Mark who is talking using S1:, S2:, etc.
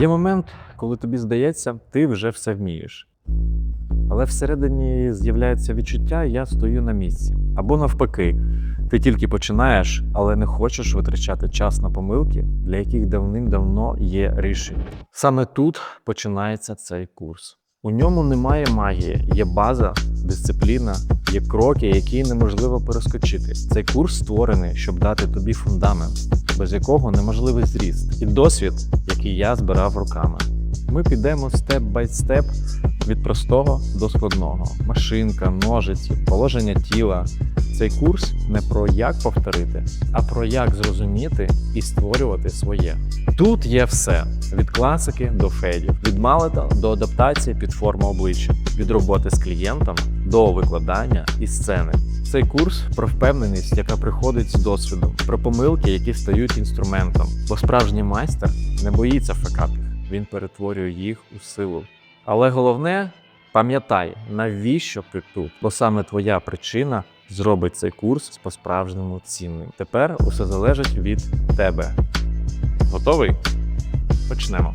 S1: Є момент, коли тобі здається, ти вже все вмієш. Але всередині з'являється відчуття, я стою на місці. Або навпаки, ти тільки починаєш, але не хочеш витрачати час на помилки, для яких давним-давно є рішення. Саме тут починається цей курс. У ньому немає магії, є база, дисципліна, є кроки, які неможливо перескочити. Цей курс створений, щоб дати тобі фундамент, без якого неможливий зріст, і досвід, який я збирав руками. Ми підемо степ бай степ від простого до складного: машинка, ножиці, положення тіла. Цей курс не про як повторити, а про як зрозуміти і створювати своє. Тут є все: від класики до федів, від малета до адаптації під форму обличчя, від роботи з клієнтом до викладання і сцени. Цей курс про впевненість, яка приходить з досвідом, про помилки, які стають інструментом. Бо справжній майстер не боїться факапів, він перетворює їх у силу. Але головне, пам'ятай, навіщо ти тут, бо саме твоя причина зробить цей курс по-справжньому цінним. Тепер усе залежить від тебе. Готовий? Почнемо.